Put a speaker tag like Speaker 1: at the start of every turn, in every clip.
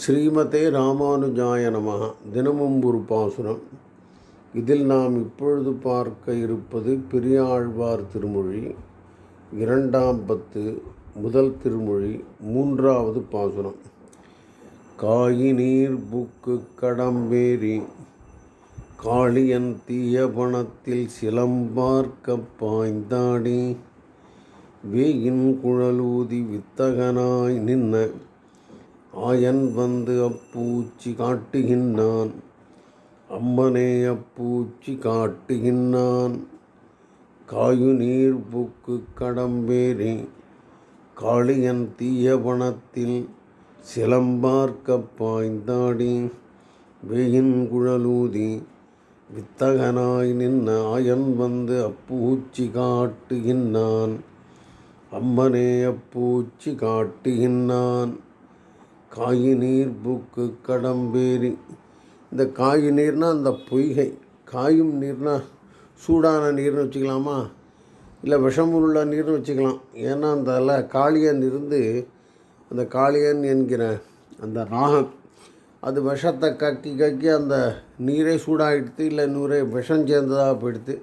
Speaker 1: ஸ்ரீமதே ராமானுஜாய நமகா தினமும் ஒரு பாசுரம். இதில் நாம் இப்பொழுது பார்க்க இருப்பது பெரியாழ்வார் திருமொழி இரண்டாம் பத்து முதல் திருமொழி மூன்றாவது பாசுரம். காயினீர் புக்கு கடம்பேரி காளியன் தீயபணத்தில் சிலம்பார்க்க பாய்ந்தாடி வேயின் குழலூதி வித்தகனாய் நின்ன ஆயன் வந்து அப்பூச்சி காட்டுகின்றான். அம்மனே அப்பூச்சி காட்டுகின்றான். காயு நீர் புக்கு கடம்பேறி காளியன் தீயபணத்தில் சிலம்பார்க்க பாய்ந்தாடி. வெயின் குழலூதி வித்தகனாய் நின்ன ஆயன் வந்து அப்பூச்சி காட்டுகின்றான். அம்மனே அப்பூச்சி காட்டுகின்றான். காயினீர் புக்கு கடம்பேரி. இந்த காய் நீர்னால் அந்த பொய்கை. காயும் நீர்னால் சூடான நீர்னு வச்சுக்கலாமா? இல்லை விஷமுள்ள நீர்னு வச்சுக்கலாம். ஏன்னா அந்த காளியன் இருந்து அந்த காளியன் என்கிற அந்த ராகம் அது விஷத்தை கக்கி கக்கி அந்த நீரே சூடாகிடுத்து இல்லை நூறே விஷம் சேர்ந்ததாக போயிடுத்து.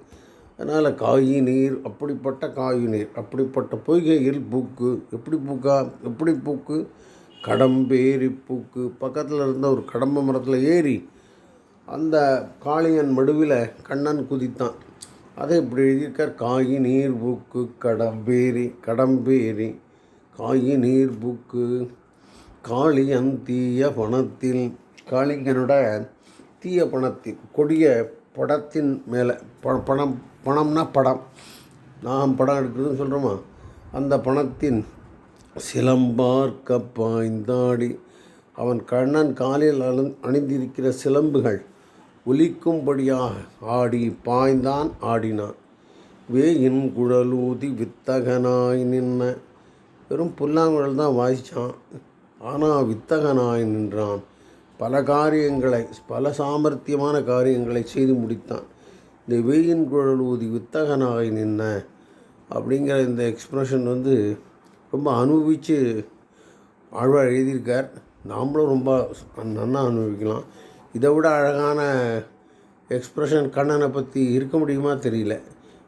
Speaker 1: அதனால் காயி நீர் அப்படிப்பட்ட காயு நீர் அப்படிப்பட்ட பொய்கையில் பூக்கு. எப்படி பூக்கா? எப்படி பூக்கு? கடம்பேரி பூக்கு பக்கத்தில் இருந்த ஒரு கடம்ப மரத்தில் ஏறி அந்த காளியன் மடுவில் கண்ணன் குதித்தான். அதை இப்படி எழுதியிருக்கார் காயி நீர் பூக்கு கடம்பேரி கடம்பேரி காயி நீர் பூக்கு காளியன் தீய பணத்தில் காளிங்கனோட தீய பணத்தில் கொடிய படத்தின் மேலே ப பணம் பணம்னா படம். நாம் படம் எடுக்கிறதுன்னு சொல்கிறோமா அந்த பணத்தின் சிலம்பார்க்க பாய்ந்தாடி. அவன் கண்ணன் காலில் அணி அணிந்திருக்கிற சிலம்புகள் ஒலிக்கும்படியாக ஆடி பாய்ந்தான் ஆடினான். வேயின் குழலூதி வித்தகனாய் நின்ன. வெறும் புல்லாங்குழல் தான் வாசித்தான் ஆனால் வித்தகனாய் நின்றான். பல காரியங்களை பல சாமர்த்தியமான காரியங்களை செய்து முடித்தான். இந்த வேயின் குழல் ஊதி வித்தகனாய் நின்ன அப்படிங்கிற இந்த எக்ஸ்ப்ரெஷன் வந்து ரொம்ப அனுபவித்து ஆழ்வார் எழுதியிருக்கார். நாமளும் ரொம்ப நன்னா அனுபவிக்கலாம். இதை விட அழகான எக்ஸ்ப்ரெஷன் கண்ணனை பற்றி இருக்க முடியுமா தெரியல.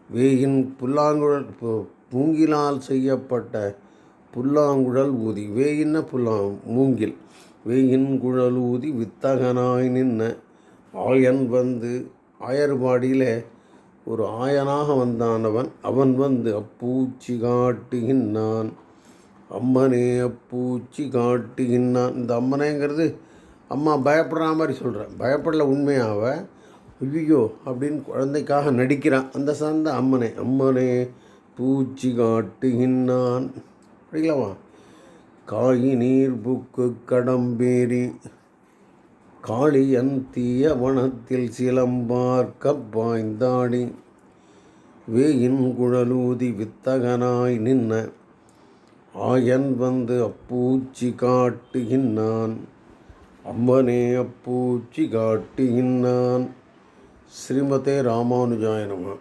Speaker 1: வேயின் புல்லாங்குழல் மூங்கிலால் செய்யப்பட்ட புல்லாங்குழல் ஊதி. வேயின்ன புல்லா மூங்கில். வேயின் குழல் ஊதி வித்தகனாய் நின்ன ஆயன் வந்து ஆயர்பாடியில் ஒரு ஆயனாக வந்தானவன் அவன் வந்து அப்பூச்சி காட்டுகின்றான். அம்மனே அப்பூச்சி காட்டுகின்றான். இந்த அம்மனேங்கிறது அம்மா பயப்படுற மாதிரி சொல்கிறேன் பயப்படல உண்மையாவ ஐயோ அப்படின்னு குழந்தைக்காக நடிக்கிறான் அந்த சார்ந்த அம்மனே அம்மனே பூச்சி காட்டுகின்றான். படிக்கலாமா காய் நீர் புக்கு கடம்பேரி காளியன் தீய வனத்தில் சிலம்பார்க்க பாய்ந்தாடி வேயின் குழலூதி வித்தகனாய் நின்ன ஆயன் வந்து அப்பூச்சி காட்டுகின்றான். அம்மனே அப்பூச்சி காட்டுகின்றான். ஸ்ரீமதே ராமானுஜாய நம.